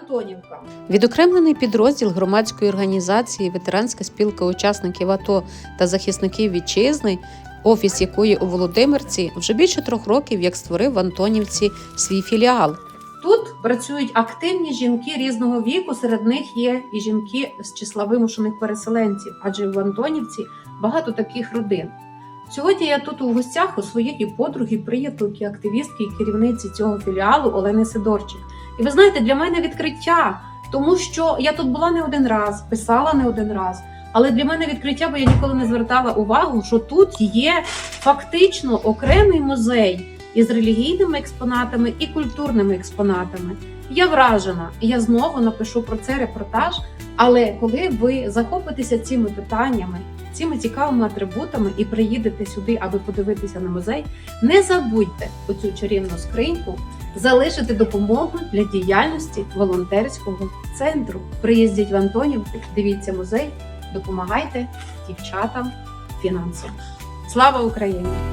Антонівка. Відокремлений підрозділ громадської організації Ветеранська спілка учасників АТО та захисників вітчизни, офіс якої у Володимирці вже більше трьох років як створив в Антонівці свій філіал. Тут працюють активні жінки різного віку. Серед них є і жінки з числа вимушених переселенців, адже в Антонівці багато таких родин. Сьогодні я тут у гостях у своєї подруги, приятелки, активістки і керівниці цього філіалу Олени Сидорчик. І ви знаєте, для мене відкриття, тому що я тут була не один раз, писала не один раз. Але для мене відкриття, бо я ніколи не звертала увагу, що тут є фактично окремий музей із релігійними експонатами і культурними експонатами. Я вражена, я знову напишу про це репортаж. Але коли ви захопитеся цими питаннями, цими цікавими атрибутами і приїдете сюди, аби подивитися на музей, не забудьте оцю чарівну скриньку залишити допомогу для діяльності волонтерського центру. Приїздіть в Антонівку, дивіться музей, допомагайте дівчатам фінансово. Слава Україні!